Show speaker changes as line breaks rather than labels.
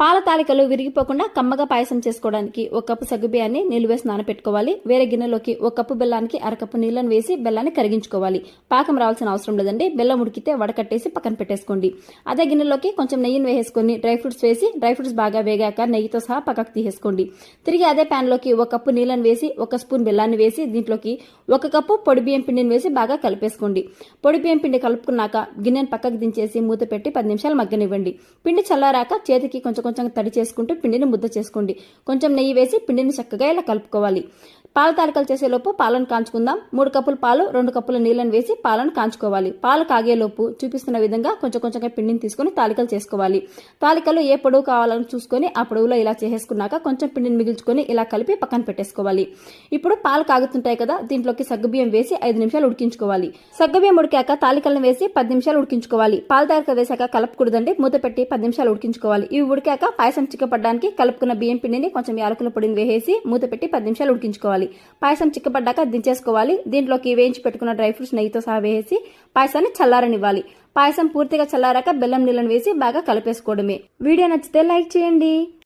పాల తాలికలు విరిగిపోకుండా కమ్మగా పాయసం చేసుకోవడానికి ఒక కప్పు సగ్గుబియ్యాన్ని నీళ్ళు వేసి నానపెట్టుకోవాలి. వేరే గిన్నెలోకి ఒక కప్పు బెల్లానికి అరకప్పు నీళ్ళని వేసి బెల్లాన్ని కరిగించుకోవాలి. పాకం రావాల్సిన అవసరం లేదండి. బెల్లం ఉడికితే వడకట్టేసి పక్కన పెట్టేసుకోండి. అదే గిన్నెలోకి కొంచెం నెయ్యిని వేసేసుకొని డ్రై ఫ్రూట్స్ వేసి డ్రై ఫ్రూట్స్ బాగా వేగాక నెయ్యితో సహా పక్కకు తీసేసుకోండి. తిరిగి అదే ప్యాన్లోకి ఒక కప్పు నీళ్ళను వేసి ఒక స్పూన్ బెల్లాన్ని వేసి దీంట్లోకి ఒక కప్పు పొడి బియ్యం పిండిని వేసి బాగా కలిపేసుకోండి. పొడి బియ్యం పిండి కలుపుకున్నాక గిన్నెను పక్కకు దించేసి మూత పెట్టి పది నిమిషాలు మగ్గనివ్వండి. పిండి చల్లారాక చేతికి కొంచెం కొంచెం తడి చేసుకుంటూ పిండిని ముద్ద చేసుకోండి. కొంచెం నెయ్యి వేసి పిండిని చక్కగా ఇలా కలుపుకోవాలి. పాల తాలికలు చేసేలోపు పాలను కాంచుకుందాం. మూడు కప్పుల పాలు రెండు కప్పుల నీళ్ళని వేసి పాలను కాంచుకోవాలి. పాలు కాగేలోపు చూపిస్తున్న విధంగా కొంచెం కొంచెంగా పిండిని తీసుకొని తాలికలు చేసుకోవాలి. తాలికలు ఏ పొడవు కావాలని చూసుకొని ఆ పొడవులో ఇలా చేసేసుకున్నాక కొంచెం పిండిని మిగిల్చుకొని ఇలా కలిపి పక్కన పెట్టేసుకోవాలి. ఇప్పుడు పాలు కాగుతుంటాయి కదా దీంట్లోకి సగ్గుబియ్యం వేసి ఐదు నిమిషాలు ఉడికించుకోవాలి. సగ్గుబియ్యం ఉడికాక తాలికలను వేసి పది నిమిషాలు ఉడికించుకోవాలి. పాల తాలిక వేసాక కలపకూడదండి మూత పెట్టి పది నిమిషాలు ఉడికించుకోవాలి. ఇవి ఉడికాక పాయసం చిక్కపడడానికి కలుపుకున్న బియ్యం పిండిని కొంచెం యాలకుల పొడిని వేసేసి మూత పెట్టి పది నిమిషాలు ఉడికించుకోవాలి. పాయసం చిక్కబడ్డాక దించేసుకోవాలి. దీంట్లోకి వేయించి పెట్టుకున్న డ్రై ఫ్రూట్స్ నెయ్యితో సహా వేసి పాయసాన్ని చల్లారనివ్వాలి. పాయసం పూర్తిగా చల్లారాక బెల్లం నీళ్ళని వేసి బాగా కలిపేసుకోవడమే. వీడియో నచ్చితే లైక్ చేయండి.